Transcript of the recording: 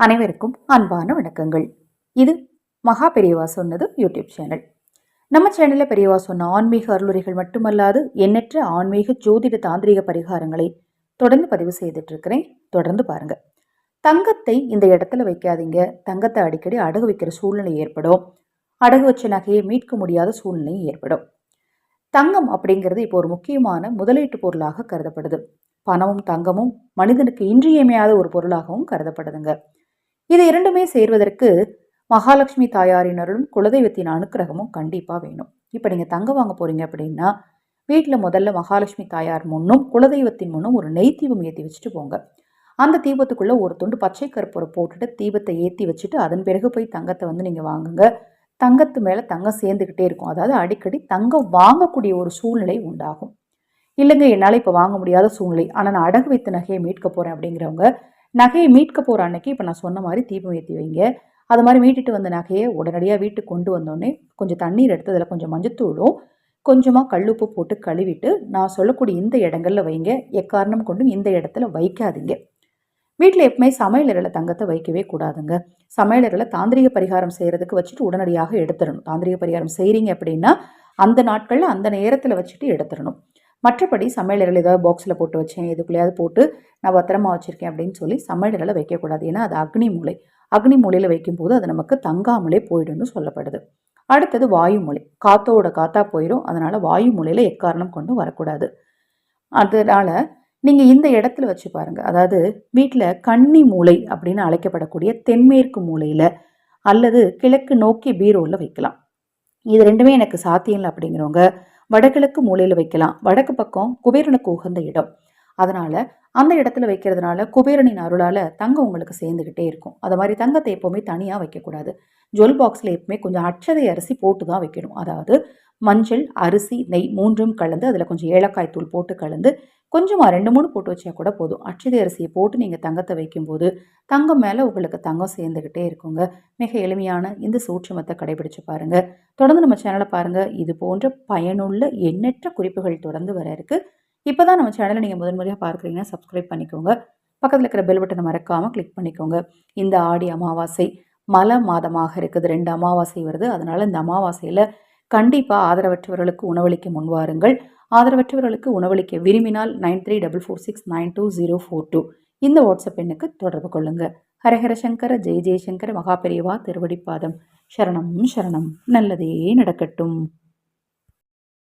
அனைவருக்கும் அன்பான வணக்கங்கள். இது மகா பெரியவா சொன்னது யூடியூப் சேனல். நம்ம சேனலில் பெரியவா சொன்ன ஆன்மீக அருளுரைகள் மட்டுமல்லாது எண்ணற்ற ஆன்மீக ஜோதிட தாந்திரிக பரிகாரங்களை தொடர்ந்து பதிவு செய்துட்டு இருக்கிறேன் தொடர்ந்து பாருங்க. தங்கத்தை இந்த இடத்துல வைக்காதீங்க. தங்கத்தை அடிக்கடி அடகு வைக்கிற சூழ்நிலை ஏற்படும். அடகு வச்ச நகையை மீட்க முடியாத சூழ்நிலை ஏற்படும். தங்கம் அப்படிங்கிறது இப்போ ஒரு முக்கியமான முதலீட்டு பொருளாக கருதப்படுது. பணமும் தங்கமும் மனிதனுக்கு இன்றியமையாத ஒரு பொருளாகவும் கருதப்படுதுங்க. இது இரண்டுமே சேர்வதற்கு மகாலட்சுமி தாயாரினரும் குலதெய்வத்தின் அனுக்கிரகமும் கண்டிப்பாக வேணும். இப்போ நீங்கள் தங்கம் வாங்க போகிறீங்க அப்படின்னா வீட்டில் முதல்ல மகாலட்சுமி தாயார் முன்னும் குலதெய்வத்தின் முன்னும் ஒரு நெய் தீபம் ஏற்றி வச்சுட்டு போங்க. அந்த தீபத்துக்குள்ளே ஒரு துண்டு பச்சை கருப்பூரை போட்டுட்டு தீபத்தை ஏற்றி வச்சுட்டு அதன் பிறகு போய் தங்கத்தை வந்து நீங்கள் வாங்குங்க. தங்கத்து மேலே தங்கம் சேர்ந்துக்கிட்டே இருக்கும். அதாவது அடிக்கடி தங்கம் வாங்கக்கூடிய ஒரு சூழ்நிலை உண்டாகும். இல்லைங்க என்னால் இப்போ வாங்க முடியாத சூழ்நிலை. ஆனால் நான் அடகு வைத்த நகையை மீட்க போகிறேன் அப்படிங்கிறவங்க நகையை மீட்க போகிற அன்னைக்கு இப்போ நான் சொன்ன மாதிரி தீபம் ஏற்றி வைங்க. அது மாதிரி மீட்டுட்டு வந்த நகையை உடனடியாக வீட்டுக்கு கொண்டு வந்தோடனே கொஞ்சம் தண்ணீர் எடுத்து அதில் கொஞ்சம் மஞ்சத்தூளும் கொஞ்சமாக கல்லுப்பு போட்டு கழுவிட்டு நான் சொல்லக்கூடிய இந்த இடங்களில் வைங்க. எக்காரணம் கொண்டும் இந்த இடத்துல வைக்காதீங்க. வீட்டில் எப்பவுமே சமையலறையில் தங்கத்தை வைக்கவே கூடாதுங்க. சமையலறையில் தாந்திரிக பரிகாரம் செய்கிறதுக்கு வச்சுட்டு உடனடியாக எடுத்துடணும். தாந்திரிக பரிகாரம் செய்கிறீங்க அப்படின்னா அந்த நாட்களில் அந்த நேரத்தில் வச்சுட்டு எடுத்துடணும். மற்றபடி சமையலறையில் ஏதாவது பாக்ஸில் போட்டு வச்சேன் எதுக்குள்ளேயாவது போட்டு நான் பத்திரமா வச்சுருக்கேன் அப்படின்னு சொல்லி சமையலறையில் வைக்கக்கூடாது. ஏன்னா அது அக்னி மூலை அக்னி மூலையில் வைக்கும்போது அது நமக்கு தங்காமலே போயிடும்னு சொல்லப்படுது. அடுத்தது வாயு மூலை காத்தோட காத்தா போயிடும் அதனால் வாயு மூலையில் எக்காரணம் கொண்டு வரக்கூடாது. அதனால் நீங்கள் இந்த இடத்துல வச்சு பாருங்கள் அதாவது வீட்டில் கன்னி மூலை அப்படின்னு அழைக்கப்படக்கூடிய தென்மேற்கு மூலையில் அல்லது கிழக்கு நோக்கி பீரோவில் வைக்கலாம். இது ரெண்டுமே எனக்கு சாத்தியம் இல்லை அப்படிங்கிறவங்க வடகிழக்கு மூலையில் வைக்கலாம். வடக்கு பக்கம் குபேரனுக்கு உகந்த இடம். அதனால் அந்த இடத்துல வைக்கிறதுனால குபேரனின் அருளால் தங்கம் உங்களுக்கு சேர்ந்துக்கிட்டே இருக்கும். அது மாதிரி தங்கத்தை எப்போவுமே தனியாக வைக்கக்கூடாது. ஜுவல் பாக்ஸில் எப்பவுமே கொஞ்சம் அச்சதை அரிசி போட்டு தான் வைக்கணும். அதாவது மஞ்சள் அரிசி நெய் மூன்றும் கலந்து அதில் கொஞ்சம் ஏலக்காய் தூள் போட்டு கலந்து கொஞ்சமாக ரெண்டு மூணு போட்டு வச்சா கூட போதும். அச்சதை அரிசியை போட்டு நீங்கள் தங்கத்தை வைக்கும்போது தங்கம் மேலே உங்களுக்கு தங்கம் சேர்ந்துக்கிட்டே இருக்குங்க. மிக எளிமையான இந்த சூட்சமத்தை கடைபிடிச்சு பாருங்கள் தொடர்ந்து நம்ம சேனலை பாருங்கள் இது போன்ற பயனுள்ள எண்ணற்ற குறிப்புகள் தொடர்ந்து வர இருக்குது இப்போ தான் நம்ம சேனலை நீங்கள் முதன் முறையாக பார்க்குறீங்கன்னா சப்ஸ்கிரைப் பண்ணிக்கோங்க. பக்கத்தில் இருக்கிற பெல் பட்டனை மறக்காமல் கிளிக் பண்ணிக்கோங்க. இந்த ஆடி அமாவாசை மல மாதமாக இருக்குது. ரெண்டு அமாவாசை வருது. அதனால் இந்த அமாவாசையில் கண்டிப்பாக ஆதரவற்றவர்களுக்கு உணவளிக்க முன்வாருங்கள். ஆதரவற்றவர்களுக்கு உணவளிக்க விரும்பினால் nine three double four six nine two zero four two இந்த வாட்ஸ்அப் எண்ணுக்கு தொடர்பு கொள்ளுங்கள் ஹரஹர சங்கர ஜெய ஜெயசங்கர மகாபெரியவா திருவடிப்பாதம். சரணம் சரணம். நல்லதே நடக்கட்டும்.